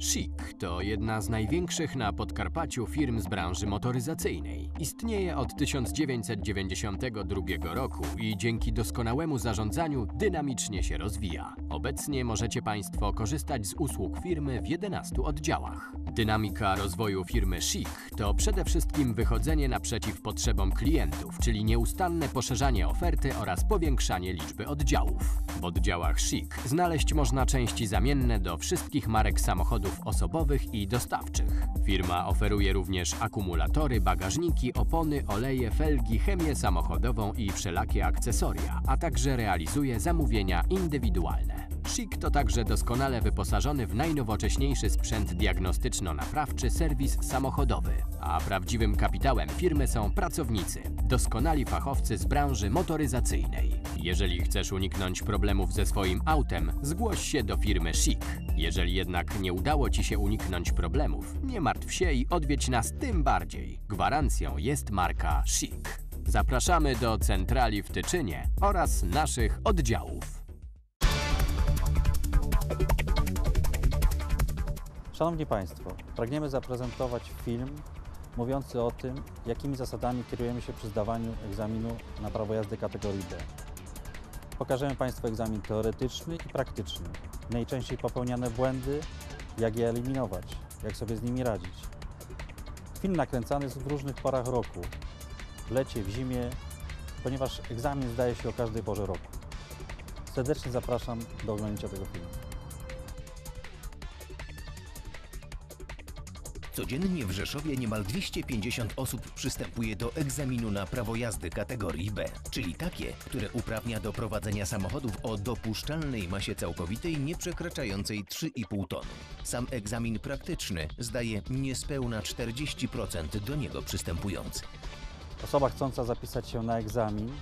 Chic to jedna z największych na Podkarpaciu firm z branży motoryzacyjnej. Istnieje od 1992 roku i dzięki doskonałemu zarządzaniu dynamicznie się rozwija. Obecnie możecie Państwo korzystać z usług firmy w 11 oddziałach. Dynamika rozwoju firmy Chic to przede wszystkim wychodzenie naprzeciw potrzebom klientów, czyli nieustanne poszerzanie oferty oraz powiększanie liczby oddziałów. W oddziałach Chic znaleźć można części zamienne do wszystkich marek samochodów osobowych i dostawczych. Firma oferuje również akumulatory, bagażniki, opony, oleje, felgi, chemię samochodową i wszelakie akcesoria, a także realizuje zamówienia indywidualne. Chic to także doskonale wyposażony w najnowocześniejszy sprzęt diagnostyczno-naprawczy serwis samochodowy, a prawdziwym kapitałem firmy są pracownicy, doskonali fachowcy z branży motoryzacyjnej. Jeżeli chcesz uniknąć problemów ze swoim autem, zgłoś się do firmy Chic. Jeżeli jednak nie udało Ci się uniknąć problemów, nie martw się i odwiedź nas tym bardziej. Gwarancją jest marka Chic. Zapraszamy do centrali w Tyczynie oraz naszych oddziałów. Szanowni Państwo, pragniemy zaprezentować film mówiący o tym, jakimi zasadami kierujemy się przy zdawaniu egzaminu na prawo jazdy kategorii B. Pokażemy Państwu egzamin teoretyczny i praktyczny, najczęściej popełniane błędy, jak je eliminować, jak sobie z nimi radzić. Film nakręcany jest w różnych porach roku, w lecie, w zimie, ponieważ egzamin zdaje się o każdej porze roku. Serdecznie zapraszam do oglądania tego filmu. Codziennie w Rzeszowie niemal 250 osób przystępuje do egzaminu na prawo jazdy kategorii B, czyli takie, które uprawnia do prowadzenia samochodów o dopuszczalnej masie całkowitej nie przekraczającej 3,5 tony. Sam egzamin praktyczny zdaje niespełna 40% do niego przystępujących. Osoba chcąca zapisać się na egzamin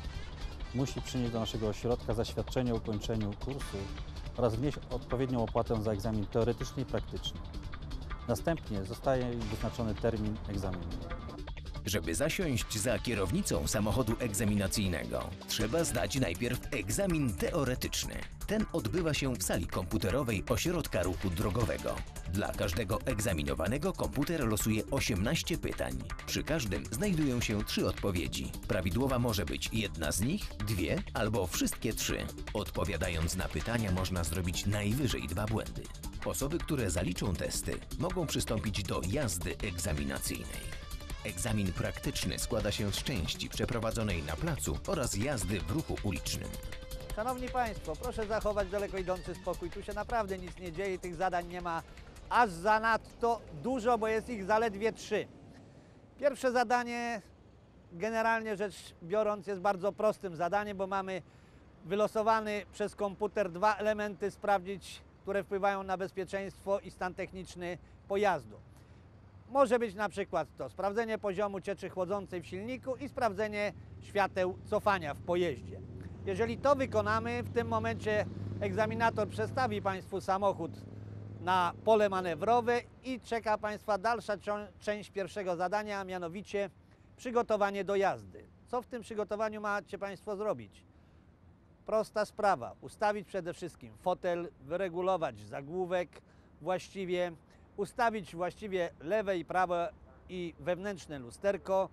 musi przynieść do naszego ośrodka zaświadczenie o ukończeniu kursu oraz wnieść odpowiednią opłatę za egzamin teoretyczny i praktyczny. Następnie zostaje wyznaczony termin egzaminu. Żeby zasiąść za kierownicą samochodu egzaminacyjnego, trzeba zdać najpierw egzamin teoretyczny. Ten odbywa się w sali komputerowej Ośrodka Ruchu Drogowego. Dla każdego egzaminowanego komputer losuje 18 pytań. Przy każdym znajdują się trzy odpowiedzi. Prawidłowa może być jedna z nich, dwie albo wszystkie trzy. Odpowiadając na pytania można zrobić najwyżej dwa błędy. Osoby, które zaliczą testy, mogą przystąpić do jazdy egzaminacyjnej. Egzamin praktyczny składa się z części przeprowadzonej na placu oraz jazdy w ruchu ulicznym. Szanowni Państwo, proszę zachować daleko idący spokój. Tu się naprawdę nic nie dzieje, tych zadań nie ma aż zanadto dużo, bo jest ich zaledwie trzy. Pierwsze zadanie, generalnie rzecz biorąc, jest bardzo prostym zadaniem, bo mamy wylosowany przez komputer dwa elementy sprawdzić, które wpływają na bezpieczeństwo i stan techniczny pojazdu. Może być na przykład to sprawdzenie poziomu cieczy chłodzącej w silniku i sprawdzenie świateł cofania w pojeździe. Jeżeli to wykonamy, w tym momencie egzaminator przestawi Państwu samochód na pole manewrowe i czeka Państwa dalsza część pierwszego zadania, a mianowicie przygotowanie do jazdy. Co w tym przygotowaniu macie Państwo zrobić? Prosta sprawa. Ustawić przede wszystkim fotel, wyregulować zagłówek właściwie, ustawić właściwie lewe i prawe i wewnętrzne lusterko,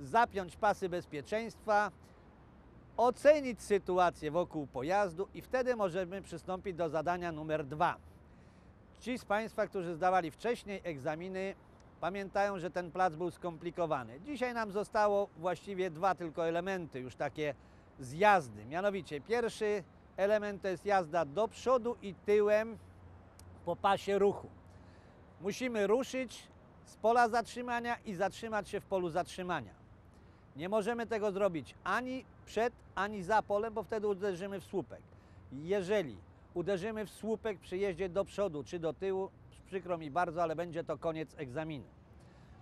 zapiąć pasy bezpieczeństwa, ocenić sytuację wokół pojazdu i wtedy możemy przystąpić do zadania numer dwa. Ci z Państwa, którzy zdawali wcześniej egzaminy, pamiętają, że ten plac był skomplikowany. Dzisiaj nam zostało właściwie dwa tylko elementy, już takie z jazdy. Mianowicie pierwszy element to jest jazda do przodu i tyłem po pasie ruchu. Musimy ruszyć z pola zatrzymania i zatrzymać się w polu zatrzymania. Nie możemy tego zrobić ani przed, ani za polem, bo wtedy uderzymy w słupek. Jeżeli uderzymy w słupek przy jeździe do przodu czy do tyłu, przykro mi bardzo, ale będzie to koniec egzaminu.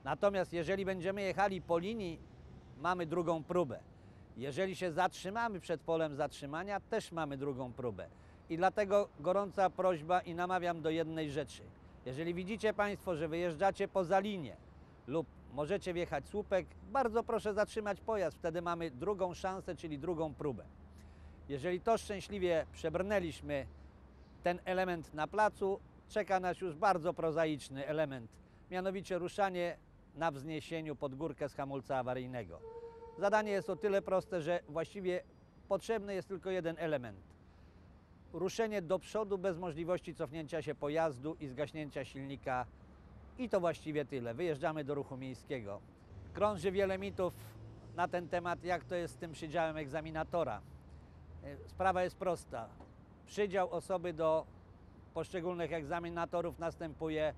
Natomiast jeżeli będziemy jechali po linii, mamy drugą próbę. Jeżeli się zatrzymamy przed polem zatrzymania, też mamy drugą próbę. I dlatego gorąca prośba i namawiam do jednej rzeczy. Jeżeli widzicie Państwo, że wyjeżdżacie poza linię lub możecie wjechać słupek, bardzo proszę zatrzymać pojazd. Wtedy mamy drugą szansę, czyli drugą próbę. Jeżeli to szczęśliwie przebrnęliśmy ten element na placu, czeka nas już bardzo prozaiczny element, mianowicie ruszanie na wzniesieniu pod górkę z hamulca awaryjnego. Zadanie jest o tyle proste, że właściwie potrzebny jest tylko jeden element. Ruszenie do przodu bez możliwości cofnięcia się pojazdu i zgaśnięcia silnika i to właściwie tyle. Wyjeżdżamy do ruchu miejskiego. Krąży wiele mitów na ten temat, jak to jest z tym przydziałem egzaminatora. E, Sprawa jest prosta. Przydział osoby do poszczególnych egzaminatorów następuje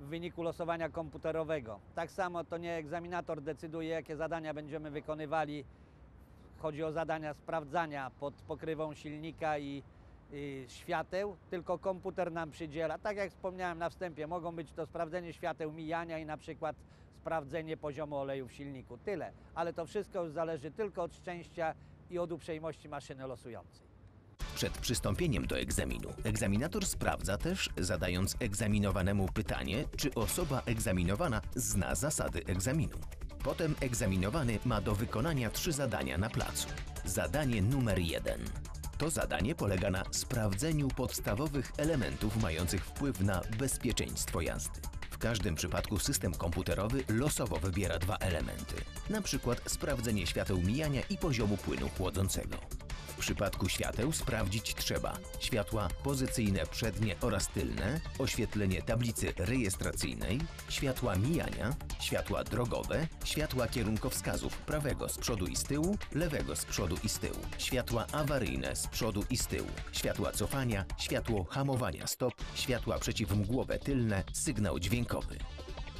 w wyniku losowania komputerowego. Tak samo to nie egzaminator decyduje, jakie zadania będziemy wykonywali. Chodzi o zadania sprawdzania pod pokrywą silnika i, świateł, tylko komputer nam przydziela. Tak jak wspomniałem na wstępie, mogą być to sprawdzenie świateł mijania i na przykład sprawdzenie poziomu oleju w silniku. Tyle, ale to wszystko już zależy tylko od szczęścia i od uprzejmości maszyny losującej. Przed przystąpieniem do egzaminu egzaminator sprawdza też, zadając egzaminowanemu pytanie, czy osoba egzaminowana zna zasady egzaminu. Potem egzaminowany ma do wykonania trzy zadania na placu. Zadanie numer jeden. To zadanie polega na sprawdzeniu podstawowych elementów mających wpływ na bezpieczeństwo jazdy. W każdym przypadku system komputerowy losowo wybiera dwa elementy, na przykład sprawdzenie świateł mijania i poziomu płynu chłodzącego. Przypadku świateł sprawdzić trzeba. Światła pozycyjne przednie oraz tylne, oświetlenie tablicy rejestracyjnej, światła mijania, światła drogowe, światła kierunkowskazów prawego z przodu i z tyłu, lewego z przodu i z tyłu, światła awaryjne z przodu i z tyłu, światła cofania, światło hamowania stop, światła przeciwmgłowe tylne, sygnał dźwiękowy.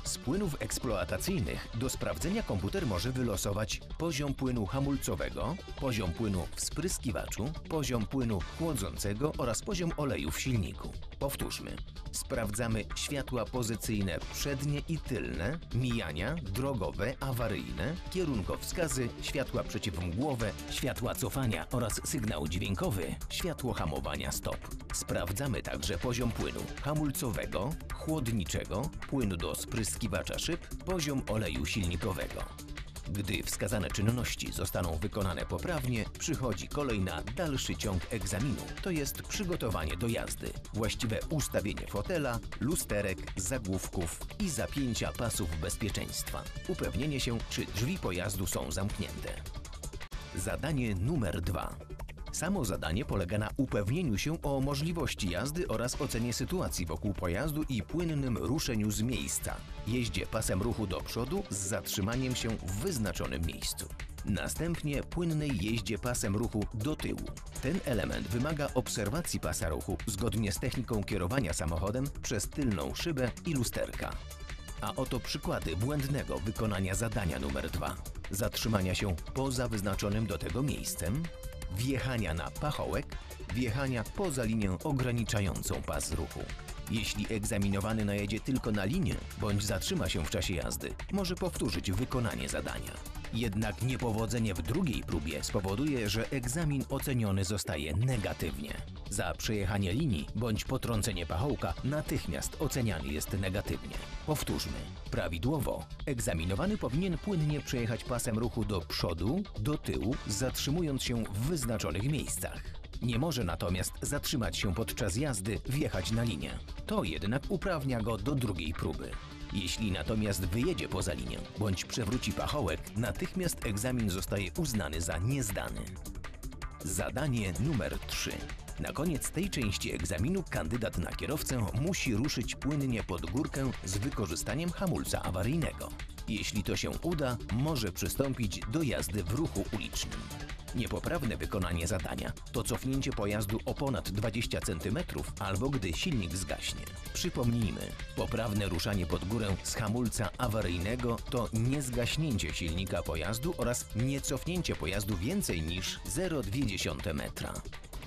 Z płynów eksploatacyjnych do sprawdzenia komputer może wylosować poziom płynu hamulcowego, poziom płynu w spryskiwaczu, poziom płynu chłodzącego oraz poziom oleju w silniku. Powtórzmy. Sprawdzamy światła pozycyjne przednie i tylne, mijania, drogowe, awaryjne, kierunkowskazy, światła przeciwmgłowe, światła cofania oraz sygnał dźwiękowy, światło hamowania stop. Sprawdzamy także poziom płynu hamulcowego, chłodniczego, płynu do spryskiwacza szyb, poziom oleju silnikowego. Gdy wskazane czynności zostaną wykonane poprawnie, przychodzi kolej na dalszy ciąg egzaminu, to jest przygotowanie do jazdy, właściwe ustawienie fotela, lusterek, zagłówków i zapięcia pasów bezpieczeństwa. Upewnienie się, czy drzwi pojazdu są zamknięte. Zadanie numer dwa. Samo zadanie polega na upewnieniu się o możliwości jazdy oraz ocenie sytuacji wokół pojazdu i płynnym ruszeniu z miejsca. Jeździe pasem ruchu do przodu z zatrzymaniem się w wyznaczonym miejscu. Następnie płynnej jeździe pasem ruchu do tyłu. Ten element wymaga obserwacji pasa ruchu zgodnie z techniką kierowania samochodem przez tylną szybę i lusterka. A oto przykłady błędnego wykonania zadania numer dwa. Zatrzymania się poza wyznaczonym do tego miejscem, wjechania na pachołek, wjechania poza linię ograniczającą pas ruchu. Jeśli egzaminowany najedzie tylko na linię bądź zatrzyma się w czasie jazdy, może powtórzyć wykonanie zadania. Jednak niepowodzenie w drugiej próbie spowoduje, że egzamin oceniony zostaje negatywnie. Za przejechanie linii bądź potrącenie pachołka natychmiast oceniany jest negatywnie. Powtórzmy. Prawidłowo, egzaminowany powinien płynnie przejechać pasem ruchu do przodu, do tyłu, zatrzymując się w wyznaczonych miejscach. Nie może natomiast zatrzymać się podczas jazdy, wjechać na linię. To jednak uprawnia go do drugiej próby. Jeśli natomiast wyjedzie poza linię bądź przewróci pachołek, natychmiast egzamin zostaje uznany za niezdany. Zadanie numer 3. Na koniec tej części egzaminu kandydat na kierowcę musi ruszyć płynnie pod górkę z wykorzystaniem hamulca awaryjnego. Jeśli to się uda, może przystąpić do jazdy w ruchu ulicznym. Niepoprawne wykonanie zadania to cofnięcie pojazdu o ponad 20 cm albo gdy silnik zgaśnie. Przypomnijmy, poprawne ruszanie pod górę z hamulca awaryjnego to niezgaśnięcie silnika pojazdu oraz nie cofnięcie pojazdu więcej niż 0,2 metra.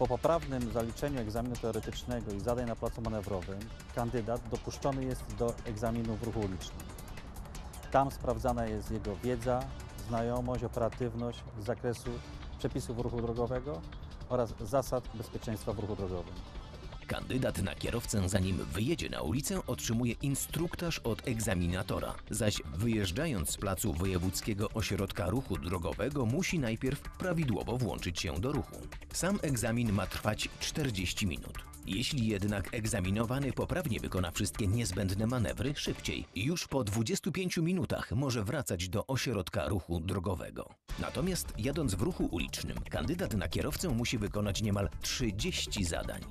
Po poprawnym zaliczeniu egzaminu teoretycznego i zadań na placu manewrowym, kandydat dopuszczony jest do egzaminu w ruchu ulicznym. Tam sprawdzana jest jego wiedza, znajomość, operatywność z zakresu przepisów ruchu drogowego oraz zasad bezpieczeństwa w ruchu drogowym. Kandydat na kierowcę, zanim wyjedzie na ulicę, otrzymuje instruktaż od egzaminatora, zaś wyjeżdżając z placu Wojewódzkiego Ośrodka Ruchu Drogowego, musi najpierw prawidłowo włączyć się do ruchu. Sam egzamin ma trwać 40 minut. Jeśli jednak egzaminowany poprawnie wykona wszystkie niezbędne manewry, szybciej, już po 25 minutach może wracać do ośrodka ruchu drogowego. Natomiast jadąc w ruchu ulicznym, kandydat na kierowcę musi wykonać niemal 30 zadań.